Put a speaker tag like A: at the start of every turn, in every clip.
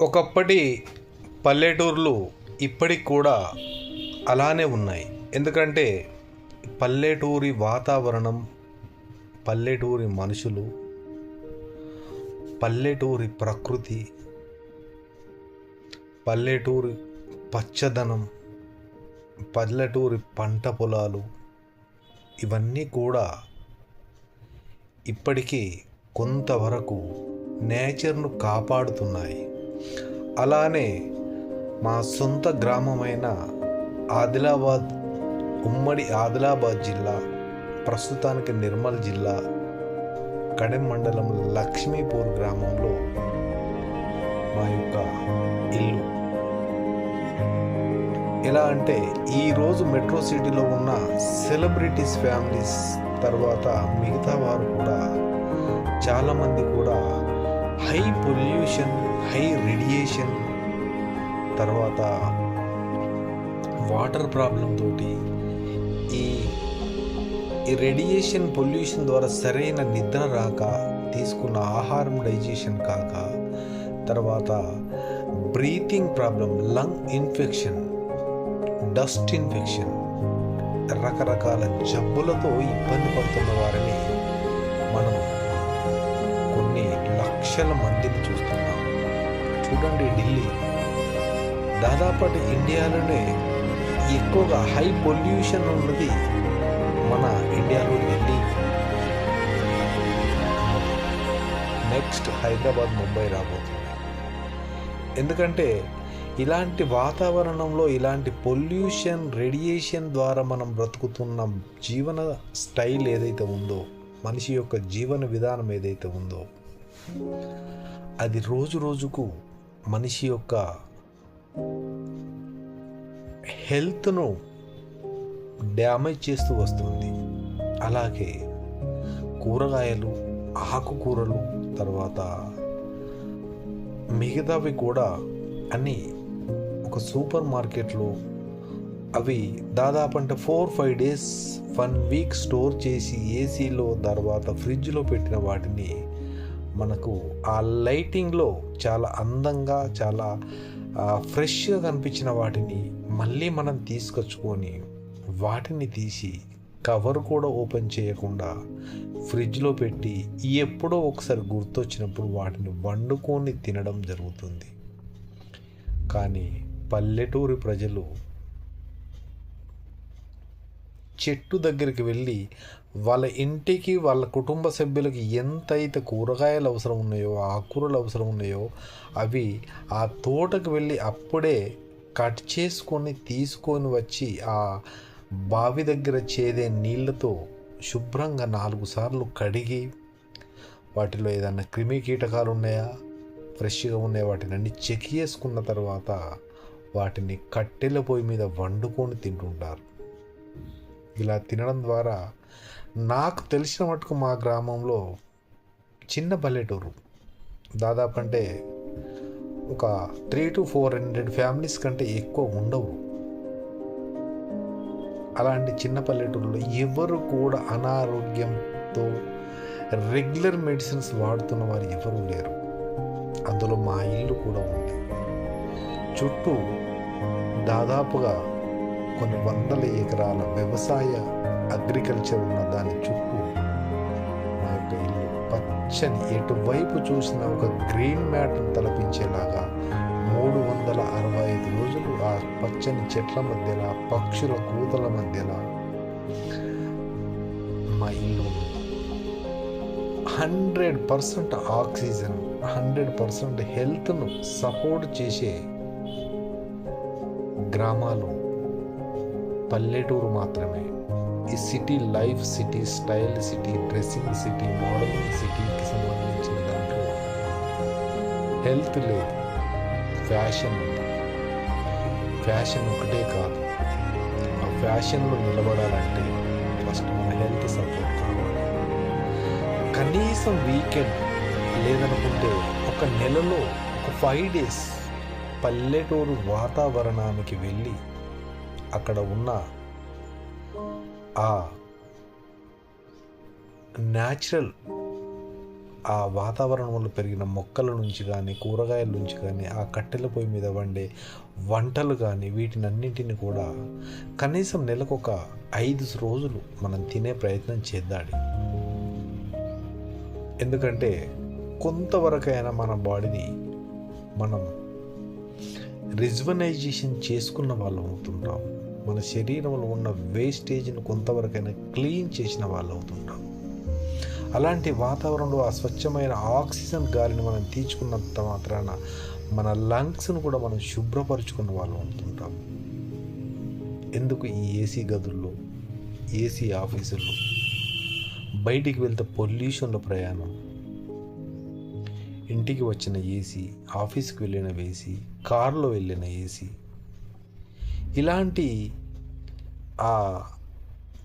A: ఒకప్పటి పల్లెటూర్లు ఇప్పటికి కూడా అలానే ఉన్నాయి. ఎందుకంటే పల్లెటూరి వాతావరణం పల్లెటూరి మనుషులు పల్లెటూరి ప్రకృతి పల్లెటూరి పచ్చదనం పల్లెటూరి పంట పొలాలు ఇవన్నీ కూడా ఇప్పటికీ కొంతవరకు నేచర్ను కాపాడుతున్నాయి. అలానే మా సొంత గ్రామమైన ఆదిలాబాద్ ఉమ్మడి ఆదిలాబాద్ జిల్లా ప్రస్తుతానికి నిర్మల్ జిల్లా కడెం మండలం లక్ష్మీపూర్ గ్రామంలో మా యొక్క ఇల్లు. ఎలా అంటే ఈరోజు మెట్రో సిటీలో ఉన్న సెలబ్రిటీస్ ఫ్యామిలీస్ తర్వాత మిగతా వారు కూడా చాలామంది కూడా హై పొల్యూషన్ హై రేడియేషన్ తర్వాత వాటర్ ప్రాబ్లం తోటి ఈ ఈ రేడియేషన్ పొల్యూషన్ ద్వారా సరైన నిద్ర రాక తీసుకున్న ఆహారం డైజెషన్ కాక తర్వాత breathing problem lung infection dust infection రకరకాల జబ్బులతో ఇబ్బంది పడుతున్న వారిని మనం లక్షల మందిని చూస్తున్నాం. చూడండి ఢిల్లీ. దాదాపు ఇండియాలోనే ఎక్కువగా హై పొల్యూషన్ ఉన్నది మన ఇండియాలో ఢిల్లీ. నెక్స్ట్ హైదరాబాద్ ముంబై రాబోతుంది. ఎందుకంటే ఇలాంటి వాతావరణంలో ఇలాంటి పొల్యూషన్ రేడియేషన్ ద్వారా మనం బ్రతుకుతున్న జీవన స్టైల్ ఏదైతే ఉందో మనిషి యొక్క జీవన విధానం ఏదైతే ఉందో అది రోజు రోజుకు మనిషి యొక్క హెల్త్ను డ్యామేజ్ చేస్తూ వస్తుంది. అలాగే కూరగాయలు ఆకుకూరలు తర్వాత మిగతావి కూడా అన్నీ ఒక సూపర్ మార్కెట్లో అవి దాదాపు అంటే four five days one week store చేసి ఏసీలో తర్వాత ఫ్రిడ్జ్లో పెట్టిన వాటిని మనకు ఆ లైటింగ్లో చాలా అందంగా చాలా ఫ్రెష్గా కనిపించిన వాటిని మళ్ళీ మనం తీసుకొచ్చుకొని వాటిని తీసి కవర్ కూడా ఓపెన్ చేయకుండా ఫ్రిడ్జ్లో పెట్టి ఎప్పుడో ఒకసారి గుర్తొచ్చినప్పుడు వాటిని వండుకొని తినడం జరుగుతుంది. కానీ పల్లెటూరి ప్రజలు చెట్టు దగ్గరికి వెళ్ళి వాళ్ళ ఇంటికి వాళ్ళ కుటుంబ సభ్యులకి ఎంతైతే కూరగాయలు అవసరం ఉన్నాయో ఆకుకూరలు అవసరం ఉన్నాయో అవి ఆ తోటకు వెళ్ళి అప్పుడే కట్ చేసుకొని తీసుకొని వచ్చి ఆ బావి దగ్గర చేదే నీళ్ళతో శుభ్రంగా నాలుగు సార్లు కడిగి వాటిలో ఏదైనా క్రిమి కీటకాలు ఉన్నాయా ఫ్రెష్గా ఉన్నాయా వాటిని అన్ని చెక్ చేసుకున్న తర్వాత వాటిని కట్టెల పొయ్యి మీద వండుకొని తింటుంటారు. ఇలా తినడం ద్వారా నాకు తెలిసిన మటుకు మా గ్రామంలో చిన్న పల్లెటూరు. దాదాపు అంటే ఒక three to four hundred families కంటే ఎక్కువ ఉండవు. అలాంటి చిన్న పల్లెటూరులో ఎవరు కూడా అనారోగ్యంతో రెగ్యులర్ మెడిసిన్స్ వాడుతున్న వారు ఎవరు లేరు. అందులో మా ఇల్లు కూడా ఉంది. చుట్టూ దాదాపుగా కొన్ని వందల ఎకరాల వ్యవసాయ అగ్రికల్చర్ ఉన్న దాని చుట్టూ మా యొక్క ఇల్లు పచ్చని ఎటువైపు చూసిన ఒక గ్రీన్ మ్యాట్ను తలపించేలాగా మూడు వందల అరవై ఐదు రోజులు ఆ పచ్చని చెట్ల మధ్యలో పక్షుల కూతల మధ్యలో మా ఇల్లు hundred percent oxygen hundred percent హెల్త్ను support చేసే గ్రామాలు పల్లెటూరు మాత్రమే. ఈ city life city style city dressing city modelling సిటీకి సంబంధించిన దాంట్లో హెల్త్ లేదు. ఫ్యాషన్ ఫ్యాషన్ ఒకటే కాదు. ఆ ఫ్యాషన్లో నిలబడాలంటే ఫస్ట్ మన హెల్త్ సపోర్ట్ కావాలి. కనీసం వీకెండ్ లేదనుకుంటే ఒక నెలలో ఒక ఫైవ్ డేస్ పల్లెటూరు వాతావరణానికి వెళ్ళి అక్కడ ఉన్న ఆ న్యాచురల్ ఆ వాతావరణంలో పెరిగిన మొక్కల నుంచి కానీ కూరగాయల నుంచి కానీ ఆ కట్టెల పొయ్యి మీద వండే వంటలు కానీ వీటినన్నింటిని కూడా కనీసం నెలకు ఒక ఐదు రోజులు మనం తినే ప్రయత్నం చేద్దాడి ఎందుకంటే కొంతవరకైనా మన బాడీని మనం రిజ్వనైజేషన్ చేసుకున్న వాళ్ళం అవుతుంటాం. మన శరీరంలో ఉన్న వేస్టేజ్ని కొంతవరకైనా క్లీన్ చేసిన వాళ్ళు అవుతుంటాం. అలాంటి వాతావరణంలో ఆ స్వచ్ఛమైన ఆక్సిజన్ గాలిని మనం తీర్చుకున్నంత మాత్రాన మన లంగ్స్ను కూడా మనం శుభ్రపరుచుకున్న వాళ్ళు అవుతుంటాం. ఎందుకు ఈ ఏసీ గదుల్లో ఏసీ ఆఫీసుల్లో బయటికి వెళ్తే పొల్యూషన్లో ప్రయాణం? ఇంటికి వచ్చిన ఏసీ ఆఫీస్కి వెళ్ళిన ఏసీ కారులో వెళ్ళిన ఏసీ ఇలాంటి ఆ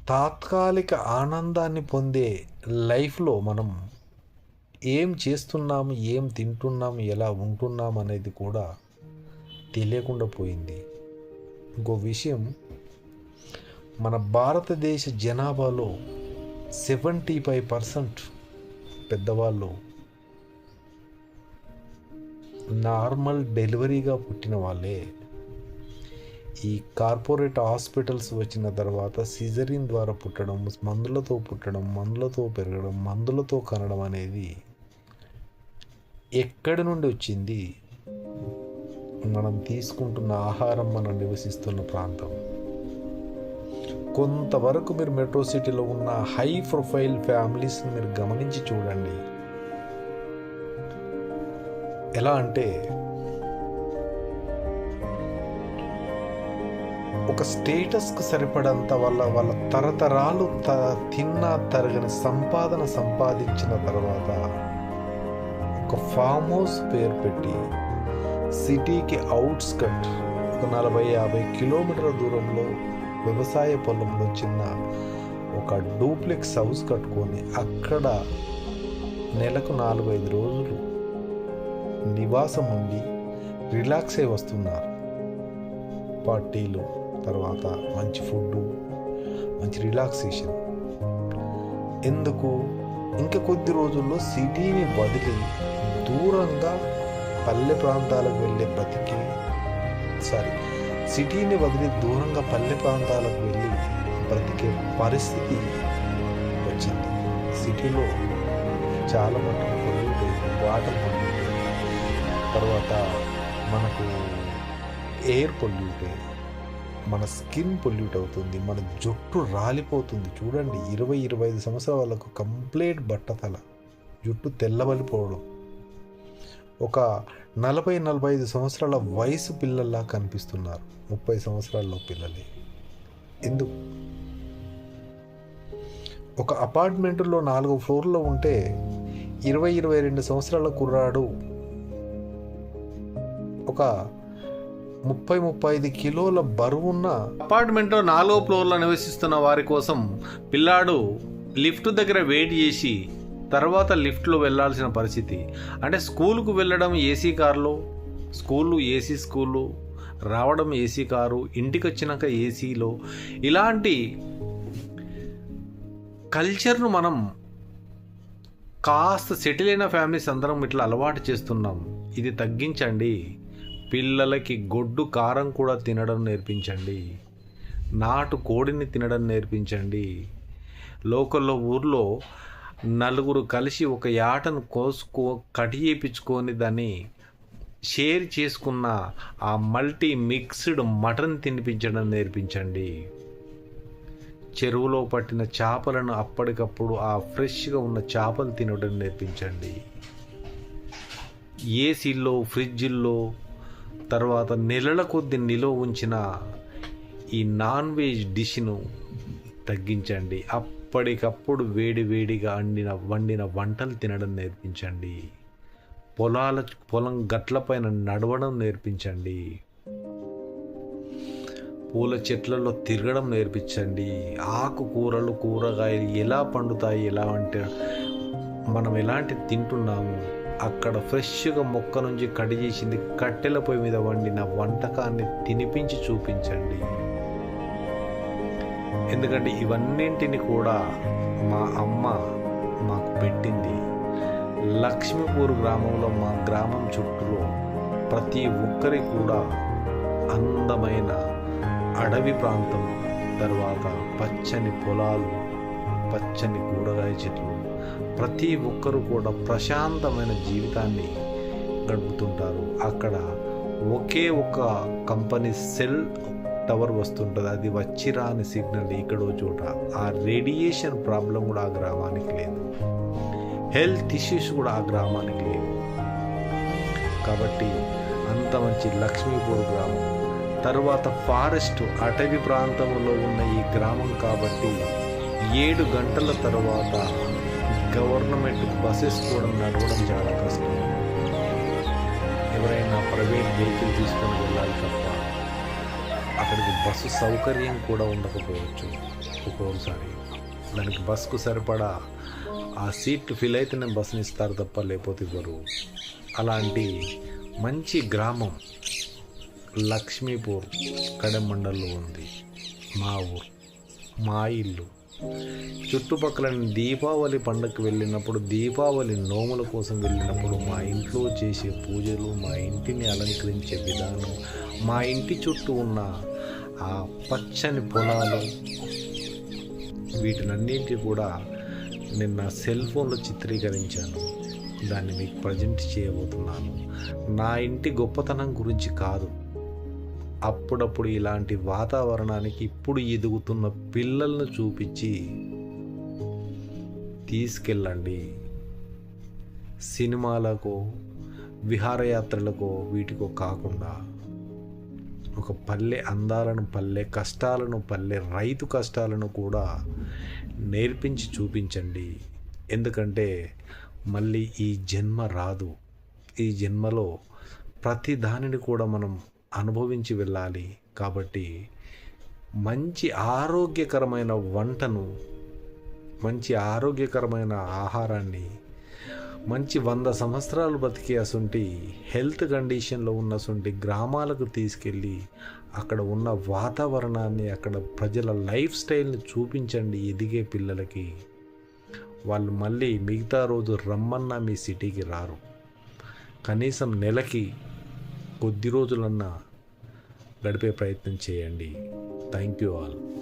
A: తాత్కాలిక ఆనందాన్ని పొందే లైఫ్లో మనం ఏం చేస్తున్నాము ఏం తింటున్నాము ఎలా ఉంటున్నాం అనేది కూడా తెలియకుండా పోయింది. ఇంకో విషయం మన భారతదేశ జనాభాలో సెవెంటీ ఫైవ్ పర్సెంట్ పెద్దవాళ్ళు నార్మల్ డెలివరీగా పుట్టిన వాళ్ళే. ఈ కార్పొరేట్ హాస్పిటల్స్ వచ్చిన తర్వాత సిజరిన్ ద్వారా పుట్టడం మందులతో పుట్టడం మందులతో పెరగడం మందులతో కనడం అనేది ఎక్కడి నుండి వచ్చింది? మనం తీసుకుంటున్న ఆహారం మనం నివసిస్తున్న ప్రాంతం. కొంతవరకు మీరు మెట్రో సిటీలో ఉన్న హై ప్రొఫైల్ ఫ్యామిలీస్ని మీరు గమనించి చూడండి. ఎలా అంటే ఒక స్టేటస్కు సరిపడంత వల్ల వాళ్ళ తరతరాలు త తిన్న తరగని సంపాదన సంపాదించిన తర్వాత ఒక ఫామ్ హౌస్ పేరు పెట్టి సిటీకి అవుట్స్కట్ ఒక నలభై యాభై కిలోమీటర్ల దూరంలో వ్యవసాయ పొలంలో చిన్న ఒక డూప్లెక్స్ హౌస్ కట్టుకొని అక్కడ నెలకు నాలుగు ఐదు రోజులు నివాసం ఉండి రిలాక్స్ అయి వస్తున్నారు. పార్టీలు తర్వాత మంచి ఫుడ్ మంచి రిలాక్సేషన్. ఎందుకు? ఇంకా కొద్ది రోజుల్లో సిటీని వదిలి దూరంగా పల్లె ప్రాంతాలకు వెళ్ళే బతికి సారీ సిటీని వదిలి దూరంగా పల్లె ప్రాంతాలకు వెళ్ళి బ్రతికే పరిస్థితి వచ్చింది. సిటీలో చాలా మటుకు పొల్యూట్ వాటర్ పొల్యూట్ తర్వాత మనకు ఎయిర్ పొల్యూట్ మన స్కిన్ పొల్యూట్ అవుతుంది మన జుట్టు రాలిపోతుంది. చూడండి ఇరవై ఇరవై ఐదు సంవత్సరాల వాళ్ళకు కంప్లీట్ బట్టతల జుట్టు తెల్లబలిపోవడం ఒక నలభై నలభై ఐదు సంవత్సరాల వయసు పిల్లల్లా కనిపిస్తున్నారు. ముప్పై సంవత్సరాల్లో పిల్లలే. ఎందుకు? ఒక అపార్ట్మెంట్లో నాలుగు ఫ్లోర్లో ఉంటే ఇరవై ఇరవై రెండు సంవత్సరాల కుర్రాడు ఒక ముప్పై ముప్పై ఐదు కిలోల బరువున్న
B: అపార్ట్మెంట్లో నాలుగో ఫ్లోర్లో నివసిస్తున్న వారి కోసం పిల్లాడు లిఫ్ట్ దగ్గర వెయిట్ చేసి తర్వాత లిఫ్ట్లో వెళ్ళాల్సిన పరిస్థితి. అంటే స్కూల్కు వెళ్ళడం ఏసీ కార్లో స్కూళ్ళు ఏసీ స్కూళ్ళు రావడం ఏసీ కారు ఇంటికి వచ్చినాక ఏసీలో. ఇలాంటి కల్చర్ను మనం కాస్త సెటిల్ అయిన ఫ్యామిలీస్ అందరం ఇట్లా అలవాటు చేస్తున్నాం. ఇది తగ్గించండి. పిల్లలకి గొడ్డు కారం కూడా తినడం నేర్పించండి. నాటు కోడిని తినడం నేర్పించండి. లోకల్లో ఊర్లో నలుగురు కలిసి ఒక యాటను కోసుకో కటి చేయించుకొని దాన్ని షేర్ చేసుకున్న ఆ మల్టీ మిక్స్డ్ మటన్ తినిపించడం నేర్పించండి. చెరువులో పట్టిన చేపలను అప్పటికప్పుడు ఆ ఫ్రెష్గా ఉన్న చేపలు తినడం నేర్పించండి. ఏసీల్లో ఫ్రిడ్జిల్లో తర్వాత నెలల కొద్ది నిలువ ఉంచిన ఈ నాన్ వెజ్ డిష్ను తగ్గించండి. అప్పటికప్పుడు వేడి వేడిగా వండిన వండిన వంటలు తినడం నేర్పించండి. పొలాల పొలం గట్లపైన నడవడం నేర్పించండి. పూల చెట్లలో తిరగడం నేర్పించండి. ఆకుకూరలు కూరగాయలు ఎలా పండుతాయి ఎలా అంటే మనం ఎలాంటి తింటున్నాము? అక్కడ ఫ్రెష్గా మొక్క నుంచి కడి చేసింది కట్టెల పొయ్యి మీద వండిన వంటకాన్ని తినిపించి చూపించండి. ఎందుకంటే ఇవన్నింటిని కూడా మా అమ్మ మాకు పెట్టింది. లక్ష్మీపూర్ గ్రామంలో మా గ్రామం చుట్టూలో ప్రతి ఒక్కరి కూడా అందమైన అడవి ప్రాంతం. తర్వాత పచ్చని పొలాలు పచ్చని కూరగాయ చెట్లు ప్రతి ఒక్కరూ కూడా ప్రశాంతమైన జీవితాన్ని గడుపుతుంటారు. అక్కడ ఒకే ఒక కంపెనీ సెల్ టవర్ వస్తుంటుంది. అది వచ్చి రాని సిగ్నల్ ఇక్కడో చోట ఆ రేడియేషన్ ప్రాబ్లం కూడా ఆ గ్రామానికి లేదు. హెల్త్ ఇష్యూస్ కూడా ఆ గ్రామానికి లేవు. కాబట్టి అంత మంచి లక్ష్మీపూర్ గ్రామం. తరువాత ఫారెస్ట్ అటవీ ప్రాంతంలో ఉన్న ఈ గ్రామం కాబట్టి ఏడు గంటల తర్వాత గవర్నమెంట్ బస్సెస్ కూడా నడవడం చాలా కష్టం. ఎవరైనా ప్రైవేట్ వెహికల్ తీసుకొని వెళ్ళాలి తప్ప అక్కడికి బస్సు సౌకర్యం కూడా ఉండకపోవచ్చు. ఒక్కొక్కసారి దానికి బస్సుకు సరిపడా ఆ సీట్లు ఫిల్ అయితేనే బస్సుని ఇస్తారు తప్ప లేకపోతే ఇవ్వరు. అలాంటి మంచి గ్రామం లక్ష్మీపూర్ కడెమండల్లో ఉంది. మా ఊరు మా ఇల్లు. చుట్టుపక్కల దీపావళి పండుగకు వెళ్ళినప్పుడు దీపావళి నోముల కోసం వెళ్ళినప్పుడు మా ఇంట్లో చేసే పూజలు మా ఇంటిని అలంకరించే విధానం మా ఇంటి చుట్టూ ఉన్న ఆ పచ్చని పొలాలు వీటినన్నింటి కూడా నేను నా సెల్ ఫోన్లో చిత్రీకరించాను. దాన్ని మీకు ప్రజెంట్ చేయబోతున్నాను. నా ఇంటి గొప్పతనం గురించి కాదు. అప్పుడప్పుడు ఇలాంటి వాతావరణానికి ఇప్పుడు ఎదుగుతున్న పిల్లలను చూపించి తీసుకెళ్ళండి. సినిమాలకు విహారయాత్రలకు వీటికో కాకుండా ఒక పల్లె అందాలను పల్లె కష్టాలను పల్లె రైతు కష్టాలను కూడా నేర్పించి చూపించండి. ఎందుకంటే మళ్ళీ ఈ జన్మ రాదు. ఈ జన్మలో ప్రతి దానిని కూడా మనం అనుభవించి వెళ్ళాలి. కాబట్టి మంచి ఆరోగ్యకరమైన వంటను మంచి ఆరోగ్యకరమైన ఆహారాన్ని మంచి వంద సంవత్సరాలు బతికే అసొంటి హెల్త్ కండిషన్లో ఉన్న అసొంటి గ్రామాలకు తీసుకెళ్ళి అక్కడ ఉన్న వాతావరణాన్ని అక్కడ ప్రజల లైఫ్ స్టైల్ని చూపించండి ఎదిగే పిల్లలకి. వాళ్ళు మళ్ళీ మిగతా రోజు రమ్మన్నా మీ సిటీకి రారు. కనీసం నెలకి కొద్ది రోజులన్నా గడిపే ప్రయత్నం చేయండి. Thank you all.